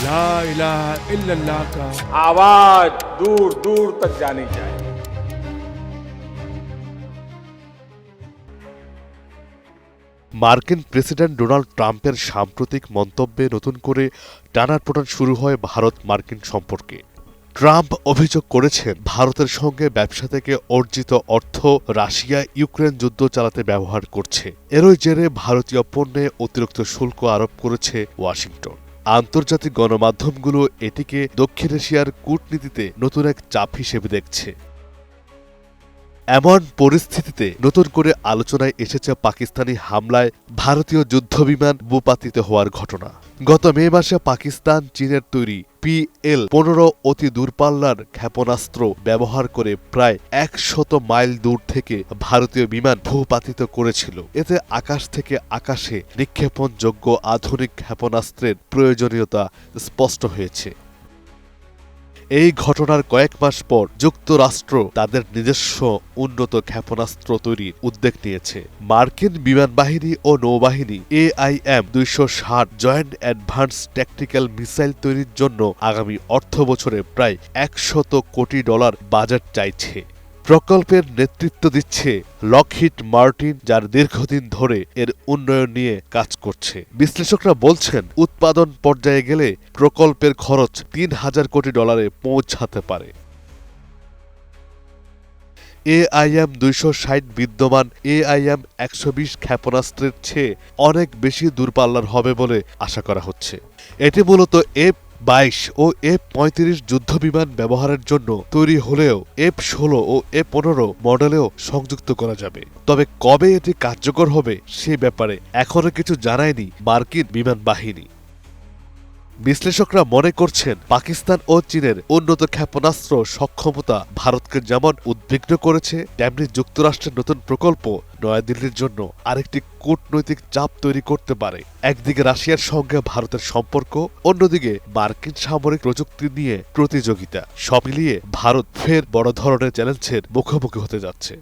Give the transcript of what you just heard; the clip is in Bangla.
ला इलाहा इल्लल्लाह का आवाज दूर दूर तक जानी चाहिए মার্কিন প্রেসিডেন্ট ডোনাল্ড ট্রাম্পের সাম্প্রতিক মন্তব্যে নতুন করে টানাপোড়ান শুরু হয় ভারত মার্কিন সম্পর্কে ট্রাম্প অভিযোগ করেছেন ভারতের সঙ্গে ব্যবসা থেকে অর্জিত অর্থ রাশিয়া ইউক্রেন যুদ্ধ চালাতে ব্যবহার করছে এরই জেরে ভারতীয় পণ্যে অতিরিক্ত শুল্ক আরোপ করেছে ওয়াশিংটন আন্তর্জাতিক গণমাধ্যমগুলো এটিকে দক্ষিণ এশিয়ার কূটনীতিতে নতুন এক চাপ হিসেবে দেখছে। এমন পরিস্থিতিতে নতুন করে আলোচনায় এসেছে পাকিস্তানি হামলায় ভারতীয় যুদ্ধবিমান ভূপাতিত হওয়ার ঘটনা। গত মে মাসে পাকিস্তান চীনের তৈরি পিএল পনেরো অতি দূরপাল্লার ক্ষেপণাস্ত্র ব্যবহার করে প্রায় একশত মাইল দূর থেকে ভারতীয় বিমান ভূপাতিত করেছিল। এতে আকাশ থেকে আকাশে নিক্ষেপণযোগ্য আধুনিক ক্ষেপণাস্ত্রের প্রয়োজনীয়তা স্পষ্ট হয়েছে। এই ঘটনার কয়েক মাস পর যুক্তরাষ্ট্র তাদের নিজস্ব উন্নত ক্ষেপণাস্ত্র তৈরির উদ্যোগ নিয়েছে। মার্কিন বিমান বাহিনী ও নৌবাহিনী এআইএম দুইশো ষাট জয়েন্ট অ্যাডভান্স ট্যাকটিক্যাল মিসাইল তৈরির জন্য আগামী অর্থ বছরে প্রায় একশত কোটি ডলার বাজেট চাইছে। প্রকল্পের নেতৃত্ব দিচ্ছে লকহিট মার্টিন, যার দীর্ঘদিন ধরে এর উন্নয়ন নিয়ে কাজ করছে। বিশ্লেষকরা বলছেন, উৎপাদন পর্যায়ে গেলে প্রকল্পের খরচ তিন হাজার কোটি ডলারে পৌঁছাতে পারে। এআইএম দুইশো ষাট বিদ্যমান, এআইএম একশো বিশ ক্ষেপণাস্ত্রের চেয়ে অনেক বেশি দূরপাল্লার হবে বলে আশা করা হচ্ছে। এটি মূলত এফ বাইশ ও এফ পঁয়ত্রিশ যুদ্ধবিমান ব্যবহারের জন্য তৈরি হলেও এফ ষোলো ও এফ পনেরো মডেলেও সংযুক্ত করা যাবে। তবে কবে এটি কার্যকর হবে সে ব্যাপারে এখনও কিছু জানায়নি মার্কিন বিমান বাহিনী। বিশ্লেষকরা মনে করছেন পাকিস্তান ও চীনের উন্নত ক্ষেপণাস্ত্র সক্ষমতা ভারতকে যেমন উদ্বিগ্ন করেছে, তেমনি যুক্তরাষ্ট্রের নতুন প্রকল্প নয়াদিল্লির জন্য আরেকটি কূটনৈতিক চাপ তৈরি করতে পারে। একদিকে রাশিয়ার সঙ্গে ভারতের সম্পর্ক, অন্যদিকে মার্কিন সামরিক প্রযুক্তি নিয়ে প্রতিযোগিতা। সব মিলিয়ে ভারত ফের বড় ধরনের চ্যালেঞ্জের মুখোমুখি হতে যাচ্ছে।